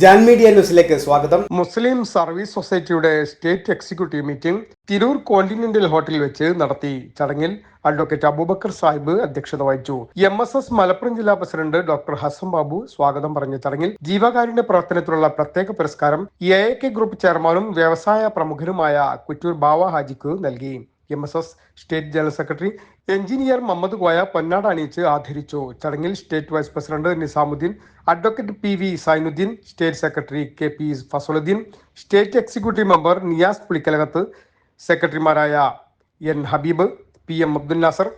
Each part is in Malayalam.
ജാൻ ന്യൂസിലേക്ക് സ്വാഗതം. മുസ്ലിം സർവീസ് സൊസൈറ്റിയുടെ state executive meeting Tirur continental ഹോട്ടലിൽ വെച്ച് നടത്തി. ചടങ്ങിൽ അഡ്വക്കേറ്റ് അബൂബക്കർ സാഹിബ് അധ്യക്ഷത വഹിച്ചു. എം എസ് എസ് മലപ്പുറം ജില്ലാ പ്രസിഡന്റ് ഡോക്ടർ ഹസൻ ബാബു സ്വാഗതം പറഞ്ഞ ചടങ്ങിൽ ജീവകാരുണ്യ പ്രവർത്തനത്തിലുള്ള പ്രത്യേക പുരസ്കാരം എ എ കെ ഗ്രൂപ്പ് ചെയർമാനും വ്യവസായ പ്രമുഖനുമായ കുറ്റൂർ ബാവ ഹാജിക്ക് നൽകി. M S S state general secretary engineer Muhammad Koya പൊന്നാട് അണിയിച്ച് ആദരിച്ചു. ചടങ്ങിൽ state vice president Nizamuddin advocate P V Zainuddin state secretary K P Fazaluddin state executive member Niyas Pulikkalakath സെക്രട്ടറിമാരായ N Habeeb P M Abdul Nasar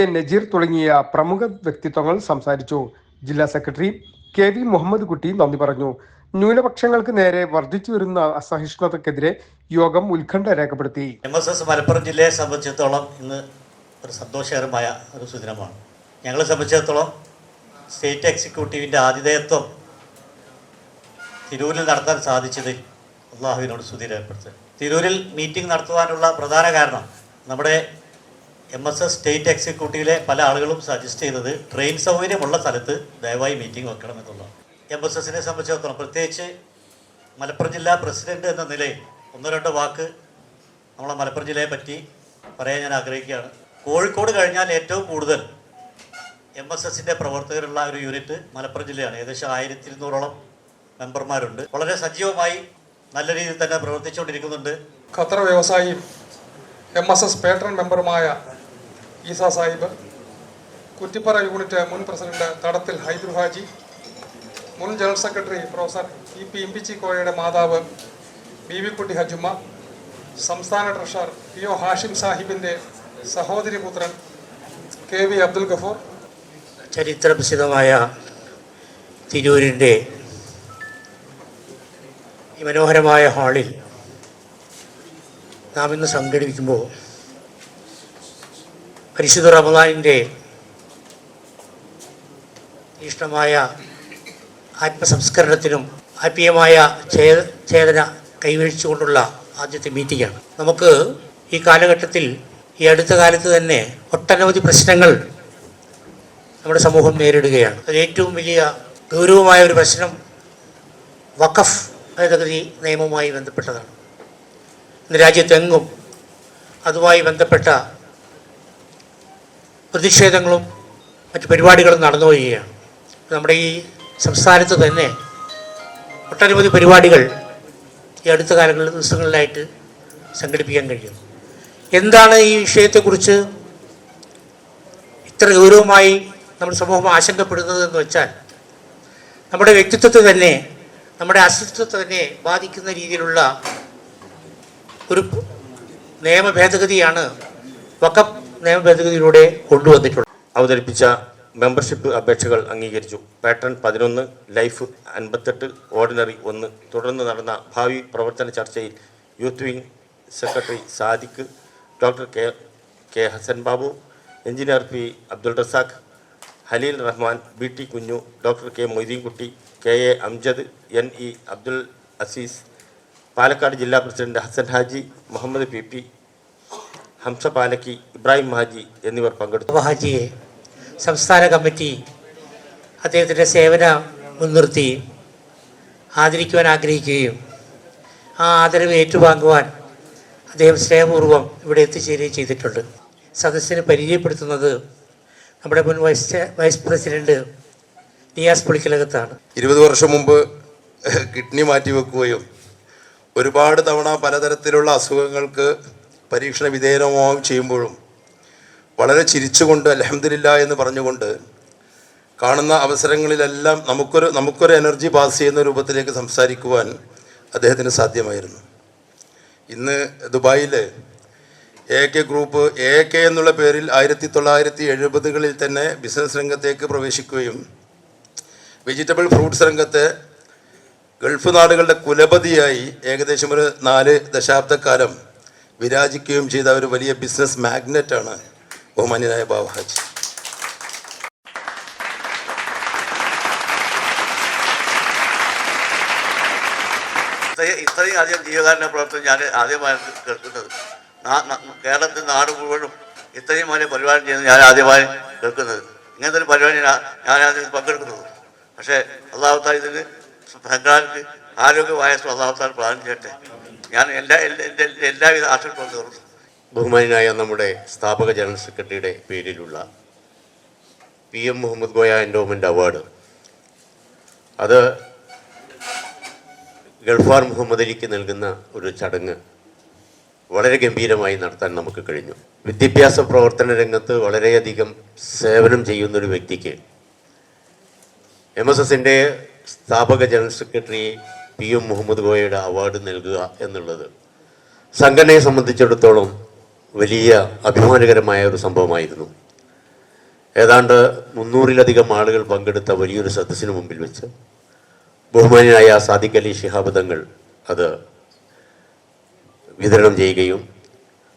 A Najeer തുടങ്ങിയ പ്രമുഖ വ്യക്തിത്വങ്ങൾ സംസാരിച്ചു. ജില്ലാ സെക്രട്ടറി കെ വി മുഹമ്മദ് കുട്ടി നന്ദി പറഞ്ഞു. ന്യൂനപക്ഷങ്ങൾക്ക് നേരെ വർദ്ധിച്ചു വരുന്ന അസഹിഷ്ണുതക്കെതിരെ യോഗം ഉത്കണ്ഠ രേഖപ്പെടുത്തി. എം എസ് എസ് മലപ്പുറം ജില്ലയെ സംബന്ധിച്ചിടത്തോളം ഇന്ന് ഒരു സന്തോഷകരമായ ഒരു സുദിനമാണ്. ഞങ്ങളെ സംബന്ധിച്ചിടത്തോളം സ്റ്റേറ്റ് എക്സിക്യൂട്ടീവിന്റെ ആതിഥേയത്വം തിരൂരിൽ നടത്താൻ സാധിച്ചതിൽ അള്ളാഹുവിനോട് സ്തുതി രേഖപ്പെടുത്തുക. തിരൂരിൽ മീറ്റിംഗ് നടത്തുവാനുള്ള പ്രധാന കാരണം നമ്മുടെ എം എസ് എസ് സ്റ്റേറ്റ് എക്സിക്യൂട്ടീവിലെ പല ആളുകളും സജസ്റ്റ് ചെയ്തത് ട്രെയിൻ സൗകര്യമുള്ള സ്ഥലത്ത് ദയവായി മീറ്റിംഗ് വെക്കണം എന്നുള്ളതാണ് എം എസ് എസിനെ സംബന്ധിച്ചിടത്തോളം പ്രത്യേകിച്ച് മലപ്പുറം ജില്ലാ പ്രസിഡന്റ് എന്ന നിലയിൽ ഒന്നോ രണ്ടോ വാക്ക് നമ്മളെ മലപ്പുറം ജില്ലയെ പറ്റി പറയാൻ ഞാൻ ആഗ്രഹിക്കുകയാണ്. കോഴിക്കോട് കഴിഞ്ഞാൽ ഏറ്റവും കൂടുതൽ എം എസ് എസിന്റെ പ്രവർത്തകരുള്ള ഒരു യൂണിറ്റ് മലപ്പുറം ജില്ലയാണ്. ഏകദേശം ആയിരത്തി ഇരുന്നൂറോളം മെമ്പർമാരുണ്ട്. വളരെ സജീവമായി നല്ല രീതിയിൽ തന്നെ പ്രവർത്തിച്ചുകൊണ്ടിരിക്കുന്നുണ്ട്. ഖത്തർ വ്യവസായി എം എസ് എസ് പേട്രൺ മെമ്പറുമായ ഈസ സാഹിബ് കുറ്റിപ്പറ യൂണിറ്റ് മുൻ പ്രസിഡന്റ് തടത്തിൽ ഹൈദർ ഹാജി മുൻ general secretary professor E P ഇമ്പിച്ചിക്കോയയുടെ മാതാവ് ബി വി കുട്ടി ഹജുമ്മ സംസ്ഥാന ട്രഷറർ പി ഒ ഹാഷിം സാഹിബിന്റെ സഹോദരി പുത്രൻ കെ വി അബ്ദുൽ ഗഫൂർ. ചരിത്രപ്രസിദ്ധമായ തിരൂരിന്റെ ഈ മനോഹരമായ ഹാളിൽ നാം ഇന്ന് സംഘടിപ്പിക്കുമ്പോൾ പരിശുദ്ധ റമദാനിന്റെ തീഷ്ണമായ ആത്മസംസ്കരണത്തിനും ആത്മീയമായ ചേതന കൈവരിച്ചുകൊണ്ടുള്ള ആദ്യത്തെ മീറ്റിംഗാണ്. നമുക്ക് ഈ കാലഘട്ടത്തിൽ ഈ അടുത്ത കാലത്ത് തന്നെ ഒട്ടനവധി പ്രശ്നങ്ങൾ നമ്മുടെ സമൂഹം നേരിടുകയാണ്. അത് ഏറ്റവും വലിയ ഗൗരവമായ ഒരു പ്രശ്നം വഖഫ് ഭേദഗതി നിയമവുമായി ബന്ധപ്പെട്ടതാണ്. ഇന്ന് രാജ്യത്തെങ്ങും അതുമായി ബന്ധപ്പെട്ട പ്രതിഷേധങ്ങളും മറ്റു പരിപാടികളും നടന്നു വരികയാണ് നമ്മുടെ ഈ സംസ്ഥാനത്ത് തന്നെ ഒട്ടനവധി പരിപാടികൾ ഈ അടുത്ത കാലങ്ങളിൽ ദിവസങ്ങളിലായിട്ട് സംഘടിപ്പിക്കാൻ കഴിയും. എന്താണ് ഈ വിഷയത്തെക്കുറിച്ച് ഇത്ര ഗൗരവമായി നമ്മുടെ സമൂഹം ആശങ്കപ്പെടുന്നത് എന്ന് വെച്ചാൽ നമ്മുടെ വ്യക്തിത്വത്തെ തന്നെ നമ്മുടെ അസ്തിത്വത്തെ തന്നെ ബാധിക്കുന്ന രീതിയിലുള്ള ഒരു നിയമ ഭേദഗതിയാണ് വക്കപ്പ് നിയമ ഭേദഗതിയിലൂടെ കൊണ്ടുവന്നിട്ടുള്ളത്. അവതരിപ്പിച്ച മെമ്പർഷിപ്പ് അപേക്ഷകൾ അംഗീകരിച്ചു. പാറ്റേൺ പതിനൊന്ന് ലൈഫ് അൻപത്തെട്ട് ഓർഡിനറി ഒന്ന്. തുടർന്ന് നടന്ന ഭാവി പ്രവർത്തന ചർച്ചയിൽ youth wing secretary Sadiq doctor K K Hassan Babu engineer P Abdul Razak Haleel Rahman B T Kunju doctor K Moideenkutty K A Amjad N E Abdul Azeez Palakkad ജില്ലാ president Hassan Haji Muhammad P P Hamza Palakki Ibrahim Haji എന്നിവർ പങ്കെടുത്തു. ഹാജിയെ സംസ്ഥാന കമ്മിറ്റി അദ്ദേഹത്തിന്റെ സേവന മുൻനിർത്തി ആദരിക്കുവാൻ ആഗ്രഹിക്കുകയും ആ ആദരവ് ഏറ്റുവാങ്ങുവാൻ അദ്ദേഹം സ്നേഹപൂർവം ഇവിടെ എത്തിച്ചേരുകയും ചെയ്തിട്ടുണ്ട്. സദസ്സിനെ പരിചയപ്പെടുത്തുന്നത് നമ്മുടെ മുൻ വൈസ് വൈസ് പ്രസിഡന്റ് നിയാസ് പുളിക്കലകത്താണ്. ഇരുപത് വർഷം മുമ്പ് കിഡ്നി മാറ്റിവെക്കുകയും ഒരുപാട് തവണ പലതരത്തിലുള്ള അസുഖങ്ങൾക്ക് പരീക്ഷണ വിധേയനമാവുകയും ചെയ്യുമ്പോഴും വളരെ ചിരിച്ചുകൊണ്ട് അലഹമില്ല എന്ന് പറഞ്ഞുകൊണ്ട് കാണുന്ന അവസരങ്ങളിലെല്ലാം നമുക്കൊരു നമുക്കൊരു എനർജി പാസ് ചെയ്യുന്ന രൂപത്തിലേക്ക് സംസാരിക്കുവാൻ അദ്ദേഹത്തിന് സാധ്യമായിരുന്നു. ഇന്ന് ദുബായിൽ A K group A K എന്നുള്ള പേരിൽ ആയിരത്തി തൊള്ളായിരത്തി എഴുപതുകളിൽ തന്നെ ബിസിനസ് രംഗത്തേക്ക് പ്രവേശിക്കുകയും വെജിറ്റബിൾ ഫ്രൂട്ട്സ് രംഗത്തെ ഗൾഫ് നാടുകളുടെ കുലപതിയായി ഏകദേശം ഒരു നാല് ദശാബ്ദക്കാലം വിരാജിക്കുകയും ചെയ്ത ഒരു വലിയ ബിസിനസ് മാഗ്നറ്റാണ് ബഹുമാന്യനായ ബാബുഹാജി ഇത്രയും ഇത്രയും അധികം ജീവകാരുണ്യ പ്രവർത്തനം ഞാൻ ആദ്യമായി കേൾക്കുന്നത്. കേരളത്തിൽ നാട് മുഴുവനും ഇത്രയും വലിയ പരിപാടി ചെയ്യുന്നത് ഞാൻ ആദ്യമായി കേൾക്കുന്നത്. ഇങ്ങനത്തെ ഒരു പരിപാടി ഞാൻ ആദ്യം പങ്കെടുക്കുന്നത്. പക്ഷേ അള്ളാഹുത്താൽ ഇതിന് സംഘാടനത്തിന് ആരോഗ്യമായ സ്വഭാവത്താൽ പ്രധാനം ചെയ്യട്ടെ. ഞാൻ എല്ലാ എല്ലാ- എല്ലാ- എല്ലാവിധ ആശംസകളും ബഹുമാനായ നമ്മുടെ സ്ഥാപക ജനറൽ സെക്രട്ടറിയുടെ പേരിലുള്ള P M Muhammad Koya endowment award. അത് ഗൾഫാർ മുഹമ്മദ് അലിക്ക് നൽകുന്ന ഒരു ചടങ്ങ് വളരെ ഗംഭീരമായി നടത്താൻ നമുക്ക് കഴിഞ്ഞു. വിദ്യാഭ്യാസ പ്രവർത്തന രംഗത്ത് വളരെയധികം സേവനം ചെയ്യുന്ന ഒരു വ്യക്തിക്ക് എം എസ് എസിന്റെ സ്ഥാപക general secretary P M Muhammad ഗോയയുടെ award നൽകുക എന്നുള്ളത് സംഘടനയെ സംബന്ധിച്ചിടത്തോളം വലിയ അഭിമാനകരമായ ഒരു സംഭവമായിരുന്നു. ഏതാണ്ട് മുന്നൂറിലധികം ആളുകൾ പങ്കെടുത്ത വലിയൊരു സദസ്സിന് മുമ്പിൽ വെച്ച് ബഹുമാനായ സാദിഖ് അലി ശിഹാബ് തങ്ങൾ അത് വിതരണം ചെയ്യുകയും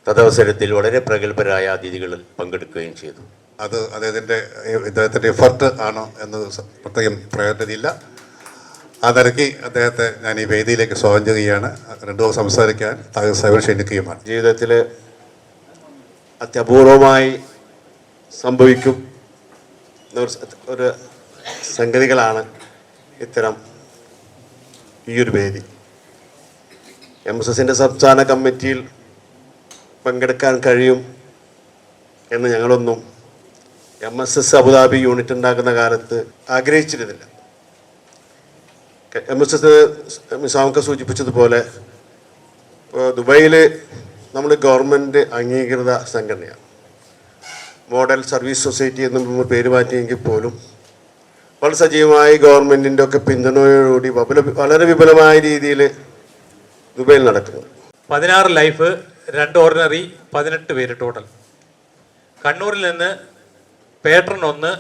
തദവസരത്തിൽ വളരെ പ്രഗത്ഭരായ അതിഥികളിൽ പങ്കെടുക്കുകയും ചെയ്തു. അത് അദ്ദേഹത്തിന്റെ ഇദ്ദേഹത്തിന്റെ എഫർട്ട് ആണോ എന്ന് പ്രത്യേകം പ്രയോജനമില്ല. ആ നിരക്കി അദ്ദേഹത്തെ ഞാൻ ഈ വേദിയിലേക്ക് സ്വാഗതം ചെയ്യുകയാണ്. രണ്ടു ദിവസം സംസാരിക്കാൻ താങ്കൾ സൈബർ ക്ഷണിക്കുകയുമാണ്. ജീവിതത്തിൽ അത്യപൂർവമായി സംഭവിക്കും. ഒരു സംഗതികളാണ് ഇത്തരം ഈ ഒരു വേദി. എം എസ് എസിന്റെ സംസ്ഥാന കമ്മിറ്റിയിൽ പങ്കെടുക്കാൻ കഴിയും എന്ന് ഞങ്ങളൊന്നും M S S Abu Dhabi unit ഉണ്ടാക്കുന്ന കാലത്ത് ആഗ്രഹിച്ചിരുന്നില്ല. എം എസ് എസ് സൂചിപ്പിച്ചതുപോലെ ദുബായിൽ നമ്മൾ ഗവൺമെന്റ് അംഗീകൃത സംഘടനയാണ്. മോഡൽ സർവീസ് സൊസൈറ്റി എന്ന് നമ്മൾ പേര് മാറ്റിയെങ്കിൽ പോലും വളരെ സജീവമായി ഗവൺമെന്റിന്റെ ഒക്കെ പിന്തുണയോടുകൂടി വളരെ വിപുലമായ രീതിയിൽ ദുബൈയിൽ നടക്കുന്നു. പതിനാറ് ലൈഫ് രണ്ട് ഓർഡിനറി പതിനെട്ട് പേര് ടോട്ടൽ. കണ്ണൂരിൽ നിന്ന് പേട്രൺ ഒന്ന്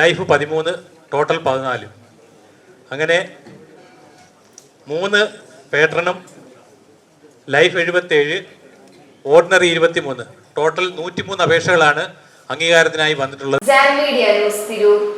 ലൈഫ് പതിമൂന്ന് ടോട്ടൽ പതിനാല്. അങ്ങനെ മൂന്ന് പേട്രണും ലൈഫ് എഴുപത്തേഴ് ഓർഡിനറി ഇരുപത്തിമൂന്ന്. ടോട്ടൽ നൂറ്റിമൂന്ന് അപേക്ഷകളാണ് അംഗീകാരത്തിനായി വന്നിട്ടുള്ളത്.